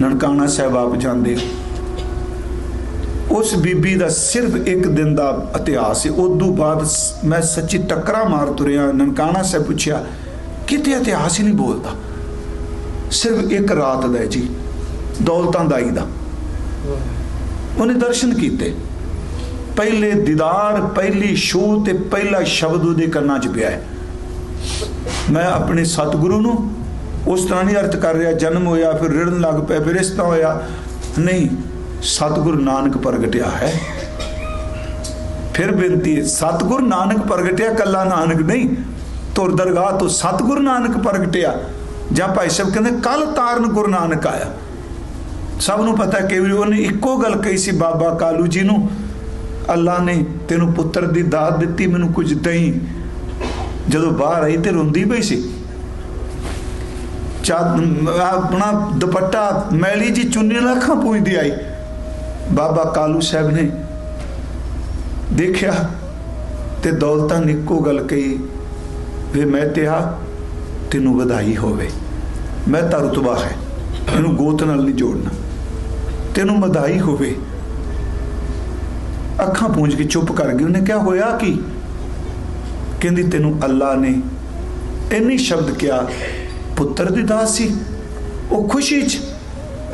ਨਨਕਾਣਾ ਸਾਹਿਬ ਆਪ ਜਾਂਦੇ। ਉਸ ਬੀਬੀ ਦਾ ਸਿਰਫ ਇੱਕ ਦਿਨ ਦਾ ਇਤਿਹਾਸ ਹੈ ਉਦੋਂ ਬਾਅਦ ਮੈਂ ਸੱਚੀ ਟੱਕਰਾ ਮਾਰ ਤੁਰਿਆ। ਨਨਕਾਣਾ ਸਾਹਿਬ ਪੁੱਛਿਆ, ਕਿਤੇ ਇਤਿਹਾਸ ਹੀ ਨਹੀਂ ਬੋਲਦਾ? ਸਿਰਫ ਇੱਕ ਰਾਤ ਦਾ ਹੈ ਜੀ, ਦੌਲਤਾਂ ਦਾਈ ਦਾ। ਉਹਨੇ ਦਰਸ਼ਨ ਕੀਤੇ। ਪਹਿਲੇ ਦੀਦਾਰ, ਪਹਿਲੀ ਛੂਹ ਤੇ ਪਹਿਲਾ ਸ਼ਬਦ ਉਹਦੇ ਕੰਨਾਂ 'ਚ ਪਿਆ ਮੈਂ ਆਪਣੇ ਸਤਿਗੁਰੂ ਨੂੰ ਉਸ ਤਰ੍ਹਾਂ ਨਹੀਂ ਅਰਥ ਕਰ ਰਿਹਾ, ਜਨਮ ਹੋਇਆ, ਫਿਰ ਰਿੜਨ ਲੱਗ ਪਿਆ, ਫਿਰ ਇਸ ਤਰ੍ਹਾਂ ਹੋਇਆ। ਨਹੀਂ, ਸਤਿਗੁਰੂ ਨਾਨਕ ਪ੍ਰਗਟਿਆ ਹੈ। ਫਿਰ ਬੇਨਤੀ ਹੈ, ਸਤਿਗੁਰੂ ਨਾਨਕ ਪ੍ਰਗਟਿਆ, ਕੱਲਾ ਨਾਨਕ ਨਹੀਂ। ਤੁਰ ਦਰਗਾਹ ਤੋਂ ਸਤਿਗੁਰੂ ਨਾਨਕ ਪ੍ਰਗਟਿਆ। ਜਾਂ ਭਾਈ ਸਾਹਿਬ ਕਹਿੰਦੇ ਕੱਲ ਤਾਰਨ ਗੁਰੂ ਨਾਨਕ ਆਇਆ। ਸਭ ਨੂੰ ਪਤਾ ਕਿ ਵੀ ਉਹਨੇ ਇੱਕੋ ਗੱਲ ਕਹੀ ਸੀ, ਬਾਬਾ ਕਾਲੂ ਜੀ ਨੂੰ, ਅੱਲਾ ਨੇ ਤੈਨੂੰ ਪੁੱਤਰ ਦੀ ਦਾਤ ਦਿੱਤੀ, ਮੈਨੂੰ ਕੁਝ ਦਈ। ਜਦੋਂ ਬਾਹਰ ਆਈ ਤੇ ਰੋਂਦੀ ਪਈ ਸੀ। ਆਪਣਾ ਦੁਪੱਟਾ ਮੈਲੀ ਜੀ ਚੁੰਨੀ ਨਾਲ ਅੱਖਾਂ ਪੂੰਝਦੀ ਆਈ। ਬਾਬਾ ਕਾਲੂ ਸਾਹਿਬ ਨੇ ਦੇਖਿਆ ਤੇ ਦੌਲਤਾਂ ਨੇ ਇੱਕੋ ਗੱਲ ਕਹੀ ਵੇ ਮੈਂ ਤੇ ਤੈਨੂੰ ਵਧਾਈ ਹੋਵੇ। ਮੈਂ ਤਾਂ ਰੁਤਬਾ ਹੈ ਇਹਨੂੰ ਗੋਤ ਨਾਲ ਨਹੀਂ ਜੋੜਨਾ। ਤੈਨੂੰ ਵਧਾਈ ਹੋਵੇ। ਅੱਖਾਂ ਪੂੰਝ ਕੇ ਚੁੱਪ ਕਰ ਗਈ। ਉਹਨੇ ਕਿਹਾ, ਹੋਇਆ ਕੀ? ਕਹਿੰਦੀ, ਤੈਨੂੰ ਅੱਲਾ ਨੇ ਇੰਨੀ ਸ਼ਬਦ ਕਿਹਾ ਪੁੱਤਰ ਦੀ ਦਾਸ ਸੀ। ਉਹ ਖੁਸ਼ੀ ਚ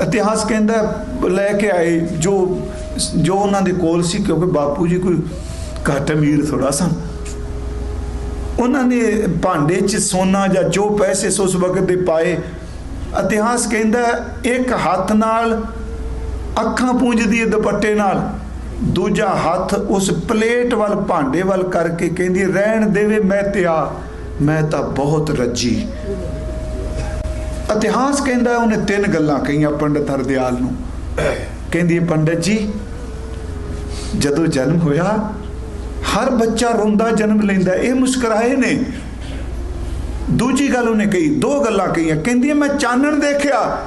ਇਤਿਹਾਸ ਕਹਿੰਦਾ ਲੈ ਕੇ ਆਏ, ਜੋ ਜੋ ਉਹਨਾਂ ਦੇ ਕੋਲ ਸੀ, ਕਿਉਂਕਿ ਬਾਪੂ ਜੀ ਕੋਈ ਘੱਟ ਅਮੀਰ ਥੋੜਾ ਸਨ। ਉਹਨਾਂ ਨੇ ਭਾਂਡੇ 'ਚ ਸੋਨਾ ਜਾਂ ਜੋ ਪੈਸੇ ਸੀ, ਉਸ ਵਕਤ ਦੇ ਪਾਏ। ਇਤਿਹਾਸ ਕਹਿੰਦਾ ਇੱਕ ਹੱਥ ਨਾਲ ਅੱਖਾਂ ਪੂੰਝਦੀ ਹੈ ਦੁਪੱਟੇ ਨਾਲ, ਦੂਜਾ ਹੱਥ ਉਸ ਪਲੇਟ ਵੱਲ, ਭਾਂਡੇ ਵੱਲ ਕਰਕੇ ਕਹਿੰਦੀ, ਰਹਿਣ ਦੇਵੇ ਮੈਂ ਤੇ ਆ, ਮੈਂ ਤਾਂ ਬਹੁਤ ਰੱਜੀ। ਇਤਿਹਾਸ ਕਹਿੰਦਾ ਉਹਨੇ ਤਿੰਨ ਗੱਲਾਂ ਕਹੀਆਂ ਪੰਡਤ ਹਰਦਿਆਲ ਨੂੰ। ਕਹਿੰਦੀ ਪੰਡਤ ਜੀ, ਜਦੋਂ ਜਨਮ ਹੋਇਆ, ਹਰ ਬੱਚਾ ਰੋਂਦਾ ਜਨਮ ਲੈਂਦਾ, ਇਹ ਮੁਸਕਰਾਏ ਨੇ। ਦੂਜੀ ਗੱਲ ਉਹਨੇ ਕਹੀ, ਦੋ ਗੱਲਾਂ ਕਹੀਆਂ। ਕਹਿੰਦੀ ਮੈਂ ਚਾਨਣ ਦੇਖਿਆ,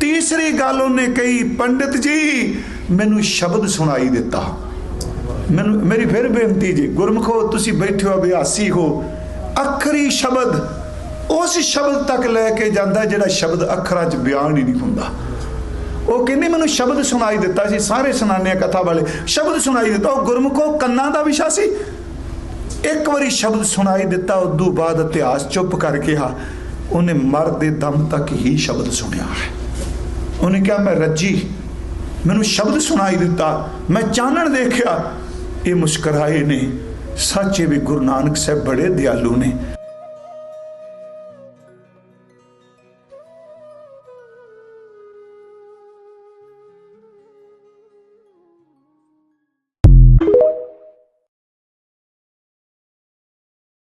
ਤੀਸਰੀ ਗੱਲ ਉਹਨੇ ਕਹੀ, ਪੰਡਿਤ ਜੀ, ਮੈਨੂੰ ਸ਼ਬਦ ਸੁਣਾਈ ਦਿੱਤਾ। ਮੈਨੂੰ, ਮੇਰੀ ਫਿਰ ਬੇਨਤੀ ਜੀ, ਗੁਰਮਖੋ, ਤੁਸੀਂ ਬੈਠੇ ਹੋ, ਅਭਿਆਸੀ ਹੋ। ਅੱਖਰੀ ਸ਼ਬਦ ਉਸ ਸ਼ਬਦ ਤੱਕ ਲੈ ਕੇ ਜਾਂਦਾ ਜਿਹੜਾ ਸ਼ਬਦ ਅੱਖਰਾਂ 'ਚ ਬਿਆਨ ਹੀ ਨਹੀਂ ਹੁੰਦਾ। ਉਹ ਕਹਿੰਦੀ, ਮੈਨੂੰ ਸ਼ਬਦ ਸੁਣਾਈ ਦਿੱਤਾ ਸੀ, ਸਾਰੇ ਸੁਣਾਉਂਦੇ ਆ ਕਥਾ ਵਾਲੇ। ਸ਼ਬਦ ਸੁਣਾਈ ਦਿੱਤਾ, ਉਹ ਗੁਰਮੁਖੋ, ਕੰਨਾਂ ਦਾ ਵਿਸ਼ਾ ਸੀ। ਇੱਕ ਵਾਰੀ ਸ਼ਬਦ ਸੁਣਾਈ ਦਿੱਤਾ, ਉਦੋਂ ਬਾਅਦ ਇਤਿਹਾਸ ਚੁੱਪ ਕਰ ਗਿਆ ਉਹਨੇ ਮਰਦੇ ਦਮ ਤੱਕ ਹੀ ਸ਼ਬਦ ਸੁਣਿਆ ਹੈ। ਉਹਨੇ ਕਿਹਾ, ਮੈਂ ਰੱਜੀ, ਮੈਨੂੰ ਸ਼ਬਦ ਸੁਣਾਈ ਦਿੱਤਾ। ਮੈਂ ਚਾਨਣ ਦੇਖਿਆ। ਇਹ ਮੁਸਕਰਾਏ ਨੇ। ਸੱਚੇ ਵੀ ਗੁਰੂ ਨਾਨਕ ਸਾਹਿਬ ਬੜੇ ਦਿਆਲੂ ਨੇ।